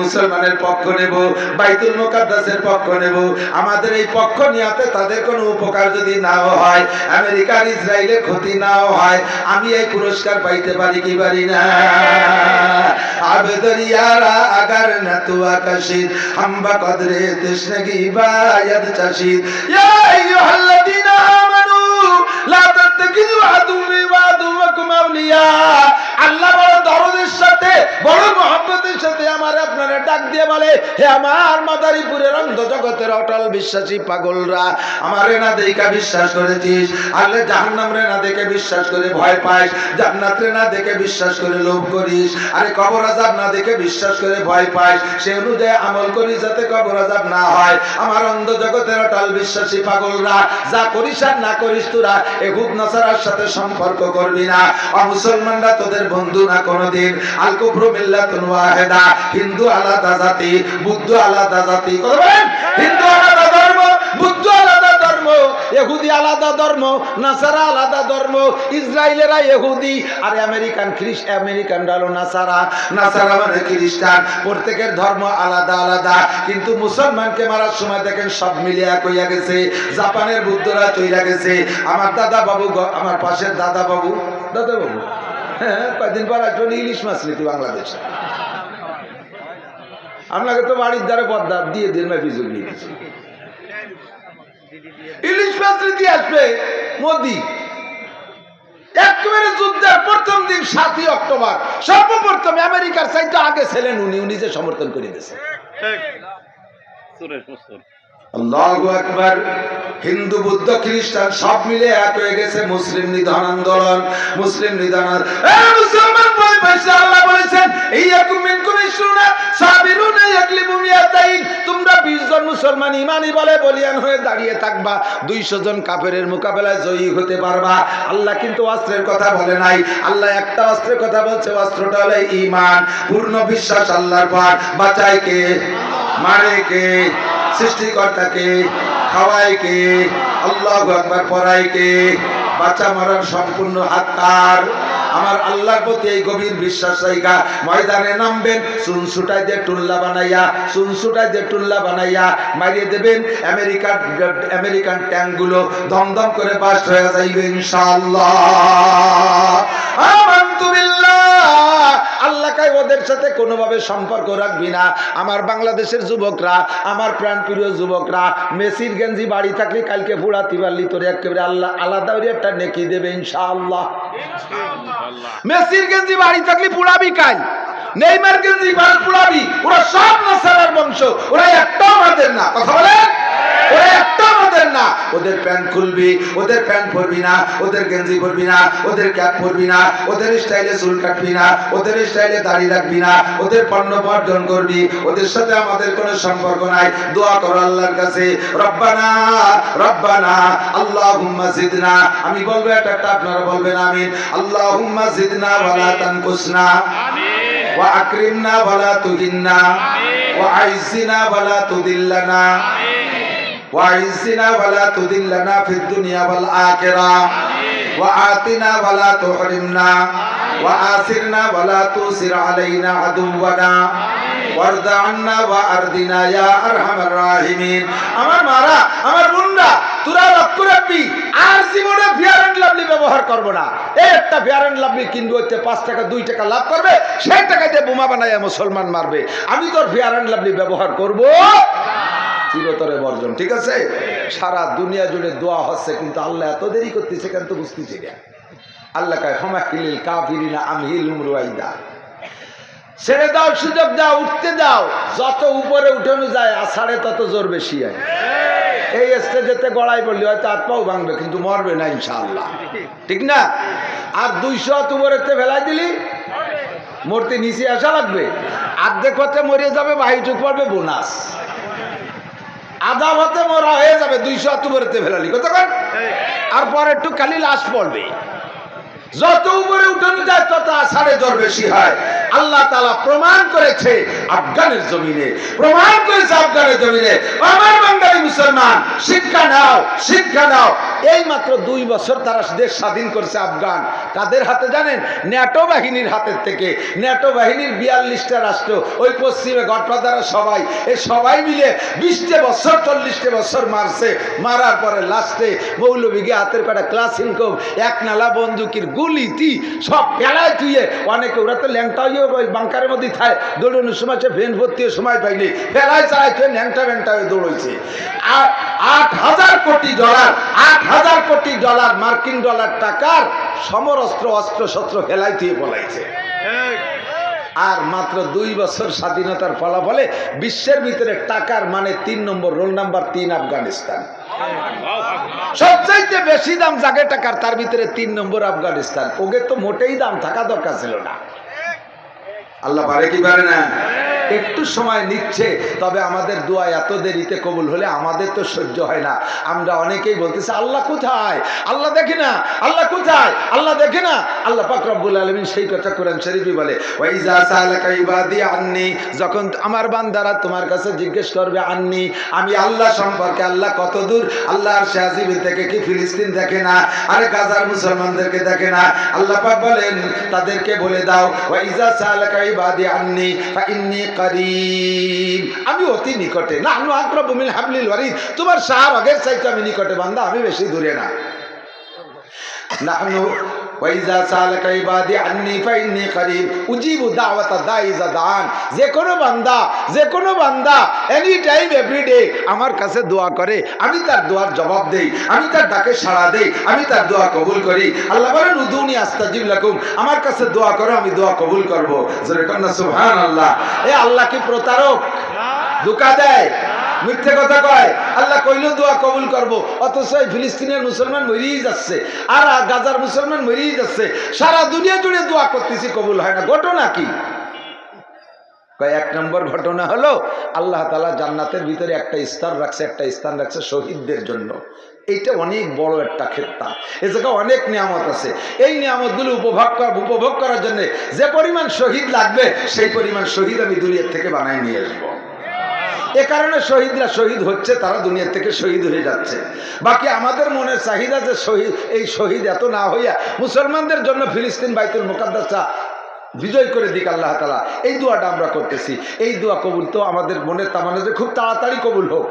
মুসলমানের পক্ষ নেব, বাইতুল মোকাদ্দাসের পক্ষ নেব। আমাদের এই পক্ষ নিয়াতে তাদের কোনো উপকার যদি নাও হয়, আমেরিকার ইসরায়েলের ক্ষতি নাও হয়, আমি এই পুরস্কার পাইতে পারি কি পারি না? আবেদরিয়ারা আগার না তু আকাশিদ হাম্বা কদরে তৃষ্ণগি বায়াদ চাষিদ ইয়া আইয়ুহাল্লাযীনা আমানু, লা অন্ধ জগতের অটল বিশ্বাসী পাগলরা না না না আরে কবর আজাব না দেখে বিশ্বাস করে ভয় পাইস, সে অনুযায়ী আমল করিস যাতে কবর আজাব না হয়। আমার অন্ধ জগতের অটল বিশ্বাসী পাগলরা, যা করিস আর না করিস তোরা এহুদ নাসারার সাথে সম্পর্ক করবি না। অমুসলমানরা তোদের বন্ধু না কোনোদিন। আল কুফরু মিল্লাতুন ওয়াহিদা। হিন্দু আলাদা জাতি, বুদ্ধ আলাদা জাতি। কথা বলেন? হিন্দু আলাদা ধর্ম, বুদ্ধ আলাদা ইহুদি আলাদা ধর্ম, নাসারা আলাদা ধর্ম, ইসরায়েলেরা ইহুদি, আর আমেরিকান খ্রিস্ট আমেরিকানরা হলো নাসারা। নাসারা মানে খ্রিস্টান, প্রত্যেকের ধর্ম আলাদা আলাদা। কিন্তু মুসলমানকে মারার সময় দেখেন সব মিলে এক হইয়া গেছে, জাপানের বুদ্ধরা চইরা গেছে। আমার দাদা বাবু আমার পাশের দাদা বাবু দাদা বাবু হ্যাঁ কয়দিন পর একজন ইলিশ মাছ নিতে বাংলাদেশে। আপনাকে তো বাড়ির দ্বারে পদ্মা দিয়ে দিন না দিচ্ছে ইলিশ মাছ আসবে মোদি। একেবারে যুদ্ধের প্রথম দিন সাতই অক্টোবর, সর্বপ্রথম আমেরিকার চাইতে আগে ছিলেন উনি উনি যে সমর্থন করে দিয়েছে আল্লাহু আকবার, হিন্দু, বুদ্ধ, খ্রিস্টান সব মিলে এক হয়ে গেছে মুসলিম নিধন আন্দোলন, মুসলিম নিধন মুসলমান ভয় পাইছে আল্লাহ বলেছেন এই ইয়াকুম মিনকুম ইশরুনা সাবিরুনা ইয়াকলিবু মিয়াতাইন। তোমরা 20 জন মুসলমান ইমানি বলে বলিয়ান হয়ে দাঁড়িয়ে থাকবা 200 জন কাফেরের মোকাবেলায় জয়ী হতে পারবা। আল্লাহ কিন্তু অস্ত্রের কথা বলে নাই। আল্লাহ একটা অস্ত্রের কথা বলছে, অস্ত্রটা হলো ঈমান। পূর্ণ বিশ্বাস আল্লাহর পর। বাঁচায় কে? মারে কে? সৃষ্টিকর্তাকে খাওয়ায় কে আল্লাহ পড়ায় কে বাচ্চা মারার সম্পূর্ণ হাত কার? আমার আল্লাহর প্রতি এই গভীর বিশ্বাস রাইগা, ময়দানে নামবেন সুনসুটাই দিয়ে টুল্লা বানাইয়া সুনসুটাই দিয়ে টুল্লা বানাইয়া মারিয়ে দেবেন, আমেরিকার আমেরিকান ট্যাঙ্কগুলো দমদম করে বাস হয়ে যাইবে ইনশাআল্লাহ। কাই ওদের সাথে কোনোভাবে সম্পর্ক রাখবি না। আমার বাংলাদেশের যুবকরা, আমার প্রাণপ্রিয় যুবকরা, মেসির গেঞ্জি বাড়ি থাকলে কালকে ফুড়াতি পারলি তোর একেবারে আল্লাহ আলাদা একটা নেকি দেবে ইনশাআল্লাহ। মেসির গেঞ্জি বাড়ি থাকলে পুড়াবি কাল। নেইমার গেঞ্জি বাড়ি পুড়াবি ওরা সব নাসারার বংশ, ওরা একটাও আমাদের না। কথা বলে ওরা একটা আমাদের না। ওদের প্যান্ট খুলবি, ওদের প্যান্ট পরবি না, ওদের গেঞ্জি পরবি না, ওদের ক্যাপ পরবি না, ওদের স্টাইলে চুল কাটবি না, ওদের স্টাইলে দাড়ি রাখবি না, ওদের পণ্য বর্জন করবি, ওদের সাথে আমাদের কোনো সম্পর্ক নাই। দোয়া করো আল্লাহর কাছে, রব্বানা রব্বানা, আল্লাহুম্মা জিদনা। আমি বলব একটা আপনারা বলবেন, আমিন। আল্লাহুম্মা জিদনা ওয়ালা তানকুসনা। ওয়া আকরিমনা ওয়ালা তুহিন্না ওয়া আইজিনা ওয়ালা তুদিল্লানা। ওয়া আইজিনা ওয়ালা তুদিল্লানা ফিদ দুনিয়া ওয়াল আখিরা। ওয়া আতিনা ওয়ালা তুহরিমনা। ওয়া আসিরনা ওয়ালা তুসির আলাইনা আদুওয়ানা। আমার মারা, আমার তোরা আর অ্যান্ড লাভলি ব্যবহার না। একটা অ্যান্ড লাভলি পাঁচ টাকা, দুই টাকা লাভ করবে টাকা দিয়ে বোমা মুসলমান মারবে। আমি তোর ফিয়ার অ্যান্ড লাভলি ব্যবহার করব? চিরতরে বর্জন, ঠিক আছে? সারা দুনিয়া জুড়ে দোয়া হচ্ছে, কিন্তু আল্লাহ এত দেরি করতেছে কিন্তু তো বুঝতেছি আল্লাহ কায় ক্ষমা কিলিল আমি হিল রুয়াইদা ছেড়ে দাও, সুযোগ দাও, উঠতে দাও। যত উপরে উঠানো যায়, আষাঢ়ে তত জোর বেশি হয়। এই স্টেজেতে গড়াই বললি হয়তো হাত পাও ভাঙবে, কিন্তু মরবে না ইনশাআল্লাহ। ঠিক না? আর দুইশো হাত উপরেতে ফেলাই দিলি, মূর্তি নিচে আসা লাগবে। আর্ধেক হতে মরে যাবে, বাহিটুক পড়বে, বোনাস। আধা হতে মরা হয়ে যাবে, দুইশো হাত উপরেতে ফেলালি। কতক্ষণ আর পরে একটু খালি লাশ পড়বে। যত উপরে উঠানো যায়, তত আষাঢ়ে জ্বর বেশি হয়। আল্লাহ তালা প্রমাণ করেছে আফগানের জমিনে। প্রমাণ করেছে আফগানের জমিনে। আমার বাঙালি মুসলমান, শিক্ষা নাও শিক্ষা নাও। এই মাত্র দুই বছর তারা দেশ স্বাধীন করছে আফগান। কাদের হাতে জানেন? ন্যাটো বাহিনীর হাতের থেকে। ন্যাটো বাহিনীর বিয়াল্লিশটা রাষ্ট্র, ওই পশ্চিমে গডফাদারা সবাই। এই সবাই মিলে বিশটে বছর, চল্লিশটে বছর মারছে। মারার পরে লাস্টে মৌলবিগে হাতের কাটা ক্লাস ইনকম এক নালা বন্দুকির গুলিতি সব ফেলায় তুইয়ে। অনেকে ওরা তো ল্যাংটা হয়ে ওই বাংকারের মধ্যেই থাকে দৌড়ানোর সময় সে ভেন ভর্তি সময় পাইনি ফেলায় চালায় ল্যাংটা ব্যাংটা হয়ে আর আট হাজার কোটি ডলার, আট হাজার কোটি ডলার, মার্কিন ডলার টাকার সমরস্ত্র অস্ত্র শস্ত্র ফেলাই দিয়ে বলাইছে আর মাত্র দুই বছর স্বাধীনতার ফলাফলে বিশ্বের ভিতরে টাকার মানে তিন নম্বর, রোল নাম্বার তিন আফগানিস্তান। সবচাইতে বেশি দাম জাগে টাকার, তার ভিতরে তিন নম্বর আফগানিস্তান। ওকে তো মোটেই দাম থাকা দরকার ছিল না। আল্লাহ পারে কি পারে না? একটু সময় নিচ্ছে, তবে আমাদের দোয়া এত দেরিতে কবুল হলে আমাদের তো সহ্য হয় না। আমরা অনেকেই বলতেছি, আল্লাহ কোথায়? আল্লাহ দেখে না, আল্লাহ কোথায়? আল্লাহ দেখে না? আল্লাহ রব্বুল আলমিন সেই কথা কোরআন শরীফই বলে আন্নি, যখন আমার বান্দারা তোমার কাছে জিজ্ঞেস করবে, আন্নি, আমি আল্লাহ সম্পর্কে আল্লাহ কত দূর আল্লাহর শাহজিবি থেকে কি ফিলিস্তিন দেখে না? আরে গাজার মুসলমানদেরকে দেখে না? আল্লাহ পাক বলেন, তাদেরকে বলে দাও ওয়াইজা সালাকা ইবাদি আন্নি, ফা ইন্নী করিম। আমি অতি নিকটে। না আমি আকরাবু মিন হাবলিল ওয়ারিদ। তোমার সার আগের চাইতে আমি নিকটে বান্ধা আমি বেশি দূরে না। ওয়াইজা সালাকা ইবাদি আন্নি ফাইন্নি করিব উজিবু দাওয়াতা দাই দান। যে কোনো বান্দা যে কোনো বান্দা এনি টাইম এভরিডে আমার কাছে দোয়া করে। আমি তার দোয়ার জবাব দেই। আমি তার ডাকে সাড়া দেই। আমি তার দোয়া কবুল করি। আল্লাহ বলেন উদুনি আস্তাজিব লাকুম। আমার কাছে দোয়া করো আমি দোয়া কবুল করব। জোরে সুবহানাল্লাহ। এ আল্লাহ কি প্রতারক? ধোকা দেয়? মিথ্যে কথা কয়। আল্লাহ কইল, দোয়া কবুল করব। অথচ এই ফিলিস্তিনের মুসলমান মরিয়েই যাচ্ছে। আর গাজার মুসলমান মরিয়েই যাচ্ছে। সারা দুনিয়া জুড়ে দোয়া করতেছি, কবুল হয় না। ঘটনা কি? এক নম্বর ঘটনা হলো, আল্লাহ তালা জান্নাতের ভিতরে একটা স্থান রাখছে, একটা স্থান রাখছে শহীদদের জন্য। এইটা অনেক বড় একটা ক্ষেত্রা এ জায়গায় অনেক নিয়ামত আছে। এই নিয়ামতগুলো উপভোগ করা, উপভোগ করার জন্য যে পরিমাণ শহীদ লাগবে, সেই পরিমাণ শহীদ আমি দুনিয়ার থেকে বানাই নিয়ে আসব। এ কারণে শহীদরা শহীদ হচ্ছে, তারা দুনিয়ার থেকে শহীদ হয়ে যাচ্ছে। বাকি আমাদের মনের চাহিদা যে শহীদ, এই শহীদ এত না হইয়া মুসলমানদের জন্য ফিলিস্তিন বাইতুল মোকাদ্দাসা বিজয় করে দিক আল্লাহ তালা এই দোয়াটা আমরা করতেছি। এই দোয়া কবুল তো আমাদের মনের তামানে যে খুব তাড়াতাড়ি কবুল হোক।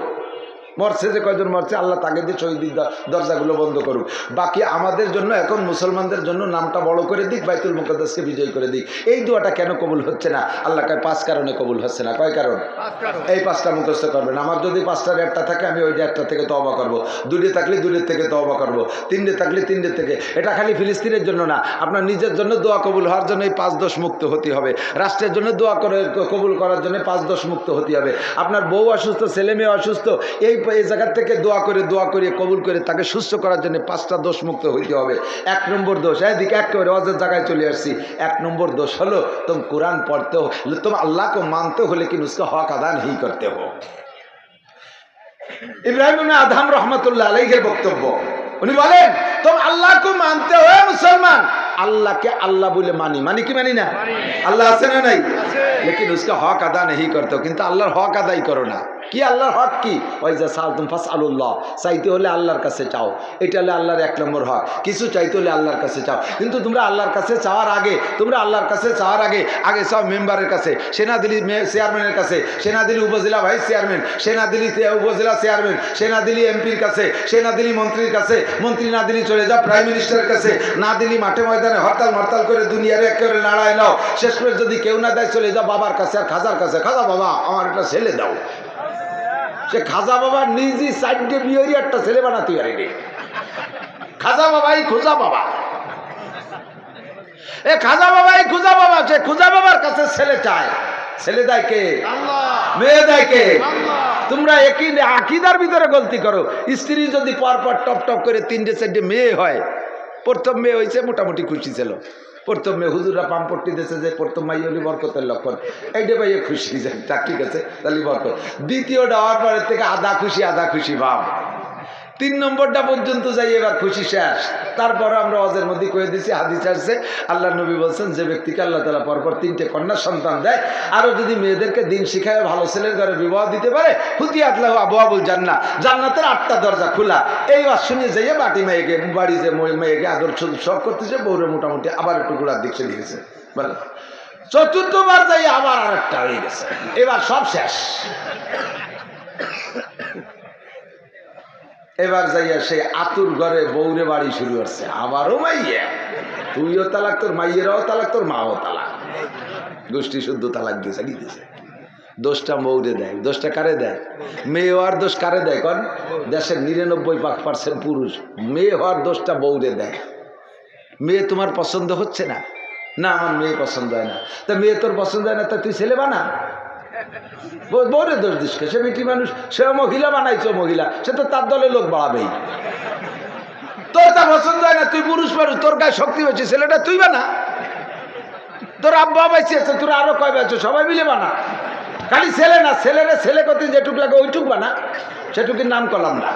মরছে যে কয়জন মরছে আল্লাহ তাকে দিয়ে শহীদের দ- দরজাগুলো বন্ধ করুক। বাকি আমাদের জন্য এখন মুসলমানদের জন্য নামটা বড় করে দিক বাইতুল মুকাদ্দাসকে বিজয় করে দিক। এই দোয়াটা কেন কবুল হচ্ছে না? আল্লাহ কয় পাঁচ কারণে কবুল হচ্ছে না। কয় কারণ? এই পাঁচটা মুখস্থ করবেন। আমার যদি পাঁচটার একটা থাকে আমি ওই একটা থেকে তবা করব। দুটো থাকলে দুটোর থেকে তবা করব। তিনটে থাকলে তিনটে থেকে। এটা খালি ফিলিস্তিনের জন্য না। আপনার নিজের জন্য দোয়া কবুল হওয়ার জন্য এই পাঁচ দোষ মুক্ত হতে হবে। রাষ্ট্রের জন্য দোয়া করে কবুল করার জন্য পাঁচ দোষ মুক্ত হতে হবে। আপনার বউ অসুস্থ ছেলে মেয়ে অসুস্থ এই এই জায়গা থেকে দোয়া করে দোয়া করে, কবুল করে তাকে সুস্থ করার জন্য পাঁচটা দোষ মুক্ত হইতে হবে। এক নম্বর দোষ, এদিকে একেবারে অজের জায়গায় চলে আসছি। এক নম্বর দোষ হলো, তুমি কোরআন পড়তে হো তুমি আল্লাহকে মানতে হলে কিন্তু উসকে হক আদান হি করতে হো। ইব্রাহিম আধাম রহমতুল্লাহ আলহের বক্তব্য। উনি বলেন তোম আল্লাহকে মানতে হয় মুসলমান আল্লাহকে আল্লাহ বলে মানি। মানি কি মানি না? আল্লাহ আছে না নাই? লেকিন উসকে হক আদা নেই করতো, কিন্তু আল্লাহর হক আদাই করো না। কি আল্লাহর হক কি? ওই যে সাল তুম ফাস আল্লাহ চাইতে হলে আল্লাহর কাছে চাও। এটা হলে আল্লাহর এক নম্বর হক। কিছু চাইতে হলে আল্লাহর কাছে চাও। কিন্তু তোমরা আল্লাহর কাছে চাওয়ার আগে, তোমরা আল্লাহর কাছে চাওয়ার আগে আগে সব মেম্বারের কাছে, সেনাদিলি চেয়ারম্যানের কাছে, সেনাদিলি উপজেলা ভাইস চেয়ারম্যান, সেনাদিলি উপজেলা চেয়ারম্যান, সেনাদিলি এমপির কাছে, সেনাদিলি মন্ত্রীর কাছে, মন্ত্রী না দিলি চলে যাও প্রাইম মিনিস্টারের কাছে, না দিলি মাঠে ময়দান হরতাল মরতাল করে দুনিয়ার একেবারে লড়াই নাও। শেষ করে যদি কেউ না দেয় চলে যাও বাবার কাছে আর খাজার কাছে। খাজা বাবা আমার একটা ছেলে দাও। সে খাজা বাবার নিজই সাইডে বিয়েরই একটা ছেলে বানাতে পারেনি। খাজা বাবাই খোঁজা বাবা। এ খাজা বাবাই খুঁজা বাবা সে খুঁজা বাবার কাছে ছেলে চায়। ছেলে দেয় কে? মেয়ে দেয় কে? তোমরা একই আকিদার ভিতরে গলতি করো। স্ত্রী যদি পরপর টপ টপ করে তিনটে চারটে মেয়ে হয় প্রথম মেয়ে হয়েছে মোটামুটি খুশি ছিল। প্রথম মেয়ে হুজুরা পাম্পট্টি দিয়েছে যে, প্রথম মাই হলি বরকতের লক্ষণ। এইটা ভাইয়ে খুশি তা ঠিক আছে, তাহলে বরকত। দ্বিতীয়টা হওয়ার পরের থেকে আধা খুশি আধা খুশি ভাব। তিন নম্বরটা পর্যন্ত যাই, এবার খুশি শেষ। তারপরে আমরা অজের মধ্যে কয়ে দিছি, হাদিস আসছে আল্লাহ নবী বলছেন, যে ব্যক্তিকে আল্লাহ তালা পরপর তিনটে কন্যা সন্তান দেয়, আরও যদি মেয়েদেরকে দিন শিখায়, ভালো ছেলের ঘরে বিবাহ দিতে পারে হুতি আতলাহ আবহাবুল জান্না জান্নাতের আটটা দরজা খোলা। এইবার শুনে যাইয়ে বাটি মেয়েকে, বাড়ি যে মেয়েকে আদর সব করতেছে, বউরে মোটামুটি আবার একটু গোড়ার দিক চলে গেছে বলে, চতুর্থবার যাই আবার আরেকটা হয়ে গেছে। এবার সব শেষ। এবার যাইয়া সেই আতুর ঘরে বৌরে বাড়ি শুরু করছে। আবারও মাইয়া। তুইও তালাক, তোর মাইয়েরাও তালাক, তোর মাও তালাক। গোষ্ঠী শুদ্ধ তালাক দিয়েছে কি দিয়েছে দোষটা মৌরে দেয়। দোষটা কারে দেয়? মেয়ে হওয়ার দোষ কারে দেয় কন? দেশের নিরানব্বই পার্সেন্ট পুরুষ। মেয়ে হওয়ার দোষটা বৌরে দেয়। মেয়ে তোমার পছন্দ হচ্ছে না? না, আমার মেয়ে পছন্দ হয় না। তা মেয়ে তোর পছন্দ হয় না, তা তুই ছেলে বানা। ব- বউরে দোষ দিস সে বেটি মানুষ সে মহিলা বানাইছো মহিলা। সে তো তার দলে লোক বাড়াবেই। তোর তা পছন্দ হয় না, তুই পুরুষ মানুষ, তোর গায়ে শক্তি হয়েছে ছেলেটা তুই বানা। তোর আব্বা বাইছে আছে, তোর আরও কয় বেছো সবাই মিলে বানা। খালি ছেলে না, ছেলেরে ছেলে করতে যেটুক লাগে ওইটুক বানা। সেটুকির নাম করলাম না।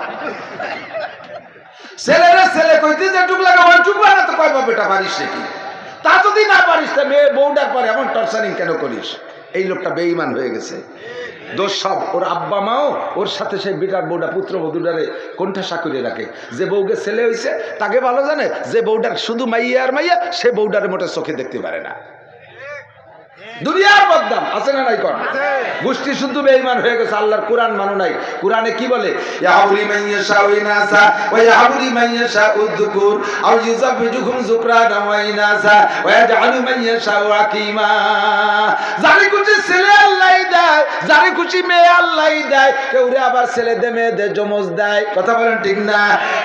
ছেলেরা ছেলে কইতে যেটুক লাগে ওইটুক বানা, তো কয় বেটা পারিস নাকি? তা যদি না পারিস, তা মেয়ে বউডার পরে, এমন টর্চারিং কেন করিস? এই লোকটা বেঈমান হয়ে গেছে। দোষ সব ওর আব্বা মাও ওর সাথে সেই বিটার বউটা, পুত্র বধুটারে কণ্ঠাসা করে রাখে। যে বউকে ছেলে হয়েছে তাকে ভালো জানে, যে বউটার শুধু মাইয়া আর মাইয়া, সে বউটারে মোটে চোখে দেখতে পারে না। দুনিয়ার বদনাম আছে না নাই কর? গোষ্ঠী শুদ্ধ বেঈমান হয়ে গেছে আল্লাহর কোরআন মানো নাই। কোরআনে কি বলে? ইয়াহুলি ইয়াশাউ ইনাসা ওয়া ইয়াহুলি মান ইয়াশাউ আও ইউযাবিজুহুম যুকরানা ওয়া ইনাসা ওয়া ইয়াজআলু ইয়াশাউ যারে খুশি ছেলে আল্লাহই দেয় যারে খুশি মেয়ে আল্লাহই দেয় কেউ রে আবার ছেলে দে মেয়ে দে জমজ দেয়। কথা বলেন ঠিক না?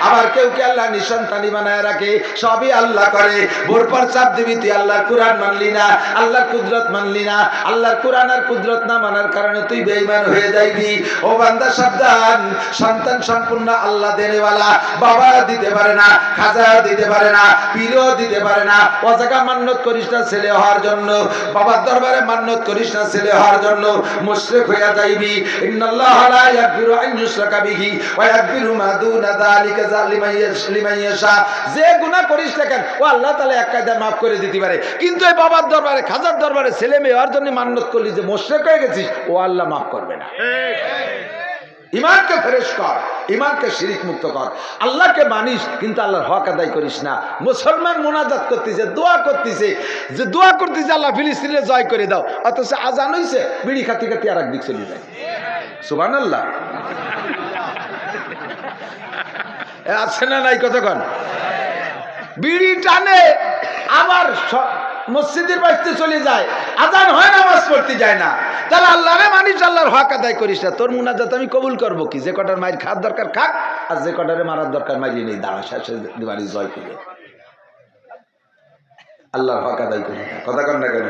আবার কেউ কে আল্লাহ নিঃসন্তানি বানায় রাখে? সবই আল্লাহ করে। বোর পর চাপ দিবি তুই আল্লাহর কোরআন মানলি না আল্লাহর কুদরত মানলি না আল্লাহর কোরআন আর কুদরত না মানার কারণে তুই বেঈমান হয়ে যাইবি। ও বান্দা, সাবধান। সন্তান সম্পূর্ণ আল্লাহ দেনেওয়ালা। বাবা দিতে পারে না খাজা দিতে পারে না, পীরও দিতে পারে না। ও জায়গা মান্যত করিস না ছেলে হওয়ার জন্য। বাবার দরবারে মান্যত করিস না ছেলে হওয়ার জন্য। মুশরিক হইয়া যাইবি। ইন্নাল্লাহ লা ইয়াগফিরু আন ইউশরাকা বিহি ওয়া ইয়াগফিরু মা দুনা যালিকা লিমান ইয়াশ- যে গুনাহ করিস না কেন, ও আল্লাহ তাআলা এক কায়দায় মাফ করে দিতে পারে। কিন্তু এই বাবার দরবারে, খাজার দরবারে ছেলে মেয়ে হওয়ার জন্য মান্যত করলি যে মুশরিক হয়ে গেছিস, ও আল্লাহ মাফ করবে না। ইমানকে ফেরেশ কর, ইমানকে শিরিক মুক্ত কর। আল্লাহকে মানিস, কিন্তু আল্লাহর হক আদায় করিস না। মুসলমান মোনাজাত করতেছে, দোয়া করতেছে। যে দোয়া করতেছে, আল্লাহ ফিলিস্তিনে জয় করে দাও। অথচ আজান হইছে, বিড়ি খাতি খাতি আর একদিক চলে যায়। সুবান আল্লাহ আছে না নাই কতক্ষণ? বিড়ি টানে আবার স- মসজিদের বাড়িতে চলে যায়। আজান হয় নামাজ পড়তে যায় না। তাহলে আল্লাহরে মানিস, আল্লাহর হক আদায় করিস না। তোর মুনাজাত আমি কবুল করব কি? যে কটার মায়ের খাওয়ার দরকার খাক, আর যে কটারে মারার দরকার মারিয়ে নেই দাঁড়া বাড়ি জয় করবে আল্লাহর হক আদায় করি কথা কন না কেন?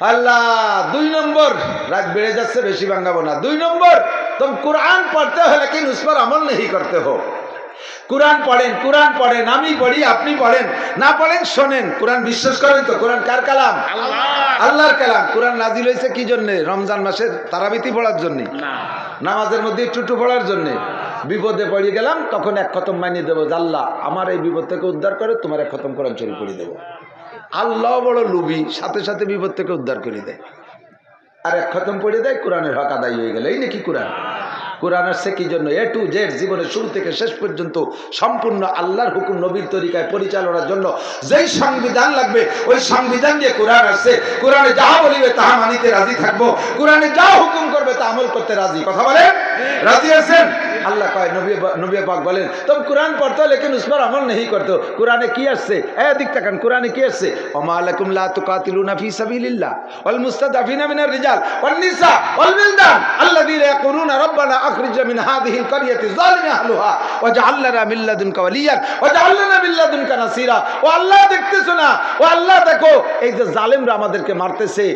আল্লাহ, দুই নম্বর, রাত বেড়ে যাচ্ছে, বেশি ভাঙাবো না। দুই নম্বর, তুমি কোরআন পড়তে হলে কিন্তু আমল নেই করতে হোক কোরআন পড়েন কোরআন পড়েন আমি পড়ি আপনি পড়েন না পড়েন শোনেন। কোরআন বিশ্বাস করেন তো? কোরআন কার কালাম? আল্লাহর কালাম। কোরআন নাজিল হয়েছে কি জন্য? রমজান মাসের তারাবিতি পড়ার জন্য? নামাজের মধ্যে টুটু পড়ার জন্য? বিপদে পড়ে গেলাম তখন এক খতম মানিয়ে দেবো আল্লাহ আমার এই বিপদ থেকে উদ্ধার করে তোমার এক খতম কোরআন শরীফ পড়ে দেবো। আল্লাহ বড় লুবি সাথে সাথে বিপদ থেকে উদ্ধার করে দেয়। আর এক খতম পড়ে দেয় কোরআনের হক আদায় হয়ে গেল। এই নাকি কোরআন? কোরআন আসছে কি জন্য? এ টু জেড জীবনের শুরু থেকে শেষ পর্যন্ত সম্পূর্ণ আল্লাহর হুকুম নবীর তরিকায় পরিচালনার জন্য যেই সংবিধান লাগবে, ওই সংবিধান দিয়ে কোরআন আসছে। কোরআনে যা বলিবে তাহা মানিতে রাজি থাকব। কোরআনে যা হুকুম করবে তা আমল করতে রাজি। কথা বলেন? রাজি আছেন? আল্লাহ কয়, নবী নবী পাক বলেন, তবে কোরআন পড়তো লেকিন উস আমল नहीं করতো। কোরআনে কি আসছে? এ দিক তাকান কোরআনে কি আসছে? ওমা লাকুম লা তুকাতিলুনা ফি সাবিলিল্লাহ ওয়াল মুস্তাদাফিনা মিনার রিজাল ওয়ান নিসা ওয়াল বিলদান আল্লাযীনা ইয়াকুলুনা রাব্বানা আখরিজনা মিন হাযিহিল কারিয়াতি যালিমি আহলুহা ওয়াজআল লানা মিন লাদুনকা ওয়ালিয়ান ওয়াজআল লানা মিন লাদুনকা নাসীরা ও আল্লাহ দেখতেছো না, ও আল্লাহ দেখো। এই যে জালেমরা আমাদেরকে মারতেছে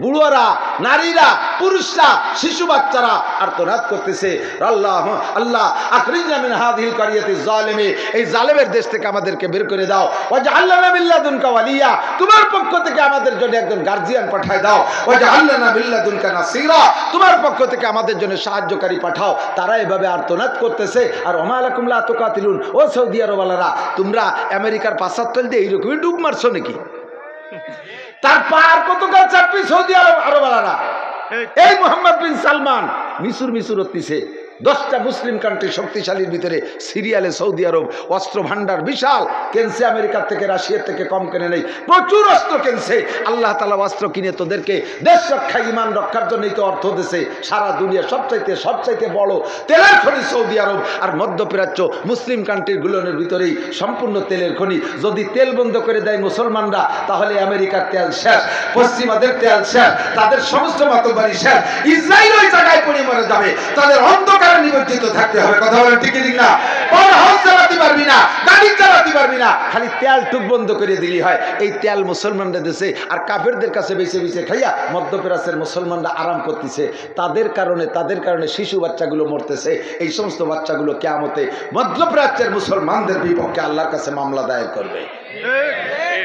বুড়োরা, নারীরা, পুরুষরা, শিশু বাচ্চারা আর্তনাদ করতেছে। আল্লাহ আল্লাহ আখরিজামিন হাদিল কারিয়াতি জালেমে, এই জালেমের দেশ থেকে আমাদেরকে বের করে দাও। ওয়াজা আল্লাহ বিল্লাদুনকা ওয়ালিয়া, তোমার পক্ষ থেকে আমাদের জন্য একজন গার্জিয়ান পাঠায় দাও। ওয়াজা আল্লাহ বিল্লাদুনকা নাসিরা, তোমার পক্ষ থেকে আমাদের জন্য সাহায্যকারী পাঠাও। তারা এভাবে আর্তনাদ করতেছে। আর ওমালাকুমলা আতকাতিলুন ও সৌদি আরবালারা তোমরা আমেরিকার পাশ্চাত্য দিয়ে এইরকমই ডুব মারছো নাকি? তার পার কত কাল চাপি সৌদি আরব আরবালারা এই মোহাম্মদ বিন সালমান মিশুর মিশুর হতিছে দশটা মুসলিম কান্ট্রি শক্তিশালীর ভিতরে সিরিয়ালে সৌদি আরব অস্ত্র ভান্ডার বিশাল। কেনছে আমেরিকার থেকে, রাশিয়ার থেকে কম কেনে নেই। প্রচুর অস্ত্র কেনছে আল্লাহ তালা অস্ত্র কিনে তোদেরকে দেশ রক্ষা ইমান রক্ষার জন্যই তো অর্থ দেশে সারা দুনিয়া সবচাইতে সবচাইতে বড় তেলের খনি সৌদি আরব। আর মধ্যপ্রাচ্য মুসলিম কান্ট্রিগুলোর ভিতরেই সম্পূর্ণ তেলের খনি। যদি তেল বন্ধ করে দেয় মুসলমানরা, তাহলে আমেরিকার তেল শেষ, পশ্চিমাদের তেল শেষ, তাদের সমস্ত মতবাড়ি শেষ। ইসরায়েল ওই জায়গায় পড়ে মরে যাবে। তাদের অন্ধকারে নিমজ্জিত থাকতে হবে। কথা বলেন ঠিক ঠিক না পাওয়ার হাউস চালাতে পারবি না, গাড়ি চালাতে পারবি না। খালি তেল টুক বন্ধ করে দিলি হয়। এই তেল মুসলমানদের দেশে আর কাফেরদের কাছে বেছে বেছে খাইয়া মধ্যপ্রাচ্যের মুসলমানরা আরাম করতেছে। তাদের কারণে তাদের কারণে শিশু বাচ্চাগুলো মরতেছে। এই সমস্ত বাচ্চাগুলো কেয়ামতে মধ্যপ্রাচ্যের মুসলমানদের বিপক্ষে আল্লাহর কাছে মামলা দায়ের করবে।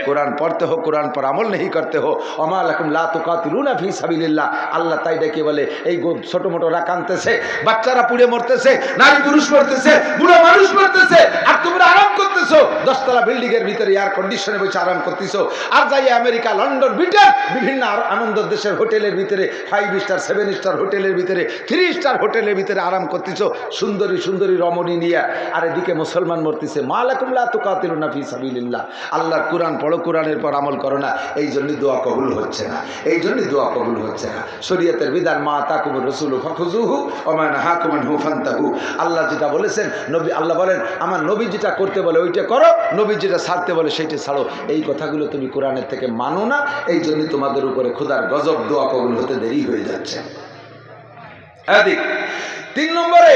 কোরআন পড়তে হো কোরআন পর আমল নেই করতে হোক। অমাল এখন লাতুকাতিলুনা ফি সাবিলিল্লাহ। আল্লাহ তাই ডেকে বলে, এই ছোট মোটোরা কানতেছে বাচ্চারা পুড়ে মরতেছে, নারী পুরুষ মরতেছে, বুড়ো মানুষ মরতেছে, আর তোমরা আরাম করতেছো। দশতলা বিল্ডিং এর ভিতরে এয়ার কন্ডিশনে বসে আরাম করতেছো। আর যাই আমেরিকা, লন্ডন, ব্রিটেন, বিভিন্ন আনন্দ দেশের হোটেলের ভিতরে ফাইভ স্টার সেভেন স্টার হোটেলের ভিতরে থ্রি স্টার হোটেলের ভিতরে আরাম করতেছো। সুন্দরী সুন্দরী রমণী নিয়ে। আর এদিকে মুসলমান মরতেছে। মালাকুমলা তুকাতিলুনা ফি সাবিলিল্লাহ। আল্লাহর কোরআন পড়ো, কোরআনের পর আমল করো না। এই জন্যই দোয়া কবুল হচ্ছে না। এই জন্যই দোয়া কবুল হচ্ছে না। শরীয়তের বিধান, মা তাকুমুর রসুল ফখুজুহু ওমান হাকুমান আনহু আল্লাহ যেটা বলেছেন, নবী আল্লাহ বলেন, আমার নবী যেটা করতে বলে ওইটা করো, নবী যেটা ছাড়তে বলে সেইটা ছাড়ো। এই কথাগুলো তুমি কোরআনের থেকে মানো না, এই জন্য তোমাদের উপরে ক্ষুধার গজব, দোয়া কবুল হতে দেরি হয়ে যাচ্ছে। তিন নম্বরে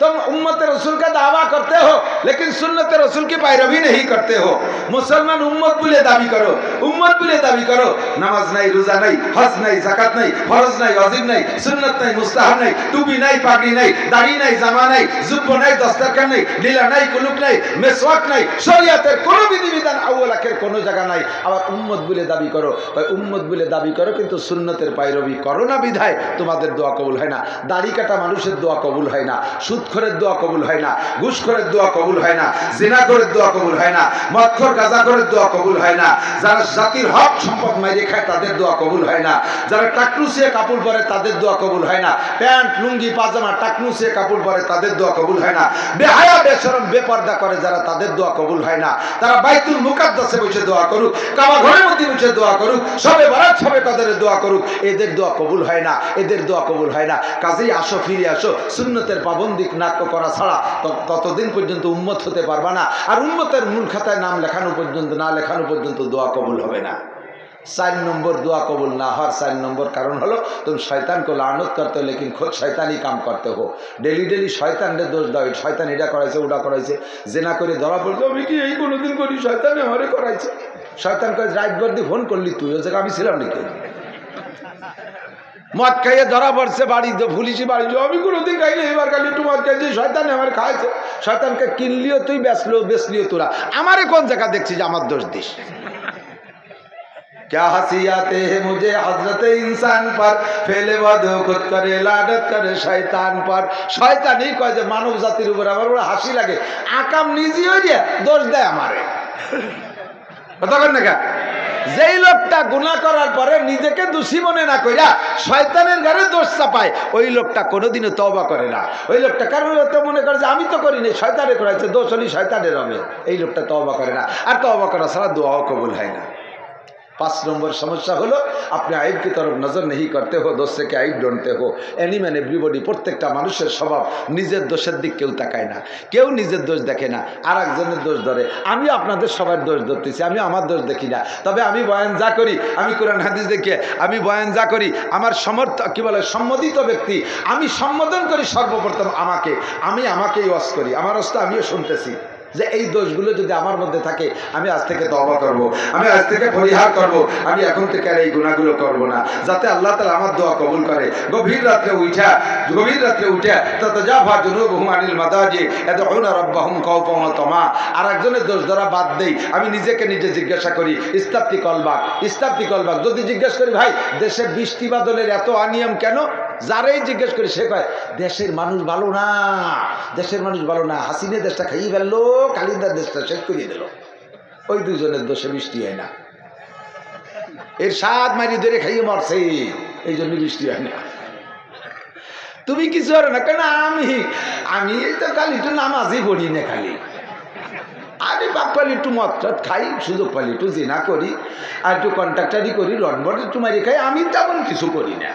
तुम उम्मत रसूल का दावा करते हो लेकिन सुन्नत रसूल की पैरवी नहीं करते हो मुसलमान उम्मत बोले दावी करो उम्मत बोले दावी करो नमाज नहीं रोजा नहीं हज नहीं जकत नहीं फरज नहीं अजीब नहीं सुन्नत नहीं मुस्ताहब नहीं टूपी नहीं पागड़ी नहीं दाढ़ी नहीं জামা নাই জুব্ব নাই দস্তরখান নাই লীলা নাই কুলুক নাই মেসওয়াক নাই শরিয়াতের কোনো বিধিবিধান আউ্লাকের কোনো জায়গা নাই আবার উম্মত বলে দাবি করো ওই উম্মত বলে দাবি করো কিন্তু সুন্নতের পাইরবি করো না বিধায় তোমাদের দোয়া কবুল হয় না দাড়ি কাটা মানুষের দোয়া কবুল হয় না সুদখোরের দোয়া কবুল হয় না ঘুষখোরের দোয়া কবুল হয় না জিনাখোরের দোয়া কবুল হয় না মদখোর গাজাখোরের দোয়া কবুল হয় না যারা জাতির হক সম্পদ মাইরে খায় তাদের দোয়া কবুল হয় না যারা টাকনুসিয়ে কাপড় পরে তাদের দোয়া কবুল হয় না প্যান্ট লুঙ্গি পাজামা টাকনুসিয়ে কাপড় পরে তাদের দোয়া কবুল হয় না বেহায়া বেশরম বেপর্দা করে যারা তাদের দোয়া কবুল হয় না তারা বাইতুল মুকাদ্দাসে বসে দোয়া করুক কাবা ঘরের মধ্যে বসে দোয়া করুক সবে বারাত সবে কাদের দোয়া করুক এদের দোয়া কবুল হয় না এদের দোয়া কবুল হয় না কাজেই আসো ফিরে আসো সুন্নতের পাবন্দি নাক্য করা ছাড়া ততদিন পর্যন্ত উন্মত হতে পারবা না? আর উন্মতের মূল খাতায় নাম লেখানো পর্যন্ত, না লেখানো পর্যন্ত দোয়া কবুল হবে না। চার নম্বর দোয়া কবুল না হওয়ার চার নম্বর কারণ হলো, তুমি শয়তানকে লানত করতে হলে কিন্তু খোদ শয়তানি কাম করতে হো। ডেলি ডেলি শয়তানরে দোষ দাও শয়তান এটা করাইছে, ওটা করাইছে। জেনা করে ধরা পড়ছে, আমি কি এই কোনোদিন করি? শয়তানে আমারে করাইছে। শয়তান করে রাত বর্দি ফোন করলি তুই ও জায়গা আমি ছিলাম নাকি? মদ খাইয়ে ধরা পড়ছে বাড়িতে পুলিশি বাড়ি যাও আমি কোনোদিন খাইনি এবার খালি একটু মদ খাইছি শয়তান আমার খাইছে শয়তানকে কিনলিও তুই বেচলো বেচলিও তোরা আমারে কোন জায়গা দেখছিস যে আমার দোষ দিস क्या हंसी आते हैं मुझे हजरत इंसान पर ফেলে বদ খুদ করে লাডত করে শয়তান পর শয়তানই কয় যে মানব জাতির উপর আমার বড় হাসি লাগে আকাম নিজে হয়ে যে দোষ দেয় আমারে কথা বল না কা? যেই লোকটা গুণা করার পরে নিজেকে দোষী মনে না কইরা শয়তানের ঘরে দোষ চাপায়, ওই লোকটা কোনোদিনও তবা করে না। ওই লোকটা কারণ তো মনে করে যে আমি তো করিনি শয়তানে করাইছে, দোষ হলি শয়তানের হবে। এই লোকটা তবা করে না। আর তবা করা ছাড়া দোয়াও কবুল হয় না। पांच नंबर समस्या হলো আপনি আইব की तरफ नजर नहीं करते हो दोष से আইব ढूंढते हो এনি ম্যান এভরিবডি প্রত্যেকটা মানুষের স্বভাব নিজের দোষের দিক কেউ তাকায় না কেউ নিজের দোষ দেখে না আর একজনের দোষ ধরে আমি আপনাদের সবার দোষ ধরতেছি আমি আমার দোষ দেখি না তবে আমি বয়ান যা করি আমি কোরআন হাদিস দেখে আমি বয়ান যা করি আমার সমর্থ কি বলে সম্মোদিত ব্যক্তি আমি সম্বোধন করি সর্বপ্রথম আমাকে আমি আমাকেই ওয়াজ করি আমার অস্ত আমিও শুনতেছি যে এই দোষগুলো যদি আমার মধ্যে থাকে আমি আজ থেকে তবা করব। আমি আজ থেকে পরিহার করব। আমি এখন থেকে আর এই গুণাগুলো করব না। যাতে আল্লাহ তালা আমার দোয়া কবুল করে। গভীর রাত্রে উঠা গভীর রাত্রে উঠা তাতে যা ভা জুনুবহুম আনিল মাদাজি ইয়াদউনা রাব্বাহুম খাওফান ওয়া তামা। আর একজনের দোষ ধরা বাদ দেই। আমি নিজেকে নিজে জিজ্ঞাসা করি ইস্তাফতি কলবাক? ইস্তাফতি কলবাক? যদি জিজ্ঞেস করি ভাই দেশে বৃষ্টি বাদলের এত অনিয়ম কেন? যারাই জিজ্ঞেস করি সে কয়, দেশের মানুষ ভালো না, দেশের মানুষ ভালো না, হাসিনে দেশটা খাইয়ে ফেলল, কালিদার দেশটা শেষ করিয়ে দিল। ওই দুজনের দোষে বৃষ্টি হয় না। এর স্বাদ মারি ধরে খাইয়ে মরছে, এই জন্য বৃষ্টি হয় না। তুমি কিছু আর না, কেন আমি আমি এই তো খালি একটু নামাজই পড়ি না খালি। আরে বাপ, পালি একটু মদ খাই, সুযোগ পালি, একটু জেনা করি, আর একটু কন্ট্রাক্টারি করি রনবট একটু মারি খাই, আমি তেমন কিছু করি না।